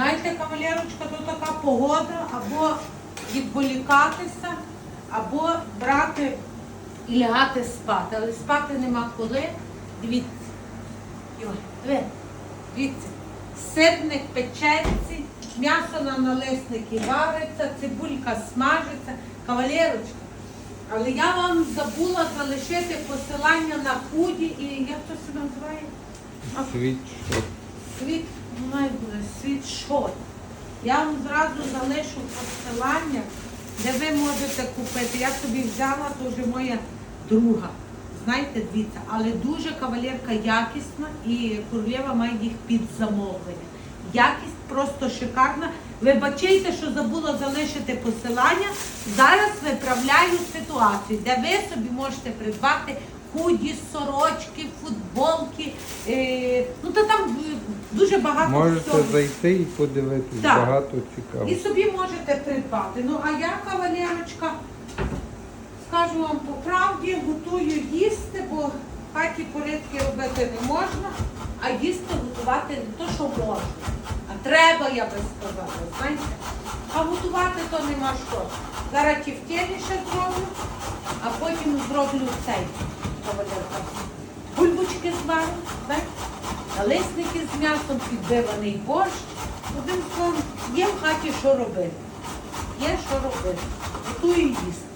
Знаєте, кавалерочка, то така погода, або відволікатися, або брати і лягати спати. Але спати нема коли. Дивіться. Диви, дивіться. Сирник печеться, м'ясо на налисники вариться, цибулька смажиться. Кавалерочка. Але я вам забула залишити посилання на худі і як то себе називає? А, Світ, Світ, ну, має бути світшот. Я вам зразу залишу посилання, де ви можете купити. Я собі взяла, то вже моя друга. Знаєте, дивіться, але дуже кавалерка якісна і королева має їх під замовлення. Якість просто шикарна. Вибачайте, що забула залишити посилання. Зараз виправляю ситуацію, де ви собі можете придбати худі, сорочки, футболки. Дуже багато можете всього. зайти і подивитись, Так. багато цікавого. І собі можете придбати. Ну а я, кавалерочка, скажу вам по правді, готую їсти, бо в хаті порядки робити не можна, а їсти готувати не то, що можна. А треба, я би сказала, знаєте. А готувати то нема що. Зараз тівтєлі ще зроблю, а потім зроблю цей кавалерка. Налисники з м'ясом, підбиваний борщ. Одним словом, є в хаті що робити. Є що робити. Готую їсти.